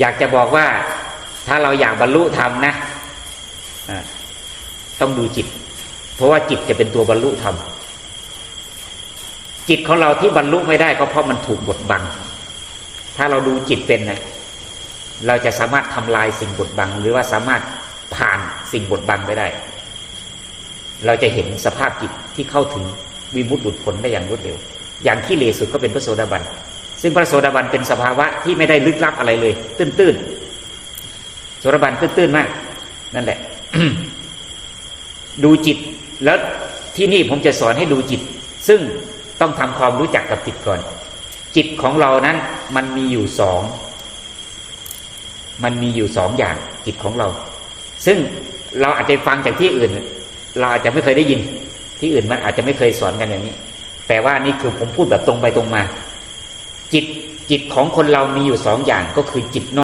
อยากจะบอกว่าถ้าเราอยากบรรลุธรรมนะต้องดูจิต เพราะว่าจิตจะเป็นตัวบรรลุธรรมจิตของเราที่บรรลุไม่ได้ก็เพราะมันถูกบดบัง ถ้าเราดูจิตเป็นนะเราจะสามารถทำลายสิ่งบดบัง หรือว่าสามารถผ่านสิ่งบดบังไปได้ เราจะเห็นสภาพจิตที่เข้าถึงวิมุตติหลุดพ้นได้อย่างรวดเร็ว อย่างที่เลสุดก็เป็นพระโสดาบัน ซึ่งพระโสดาบันเป็นสภาวะที่ไม่ได้ลึกลับอะไรเลย ตื้นๆโสดาบันตื้นๆมาก นั่นแหละ ดูจิตแล้วที่นี่ผมจะสอนให้ดูจิต ซึ่งต้องทำความรู้จักกับจิตก่อน จิตของเรานั้น มันมีอยู่สอง มันมีอยู่สองอย่างจิตของเรา ซึ่งเราอาจจะฟังจากที่อื่น เราอาจจะไม่เคยได้ยิน ที่อื่นมันอาจจะไม่เคยสอนกันอย่างนี้ แต่ว่านี่คือผมพูดแบบตรงไปตรงมา จิตจิตของคนเรามีอยู่สองอย่างก็คือจิตนอก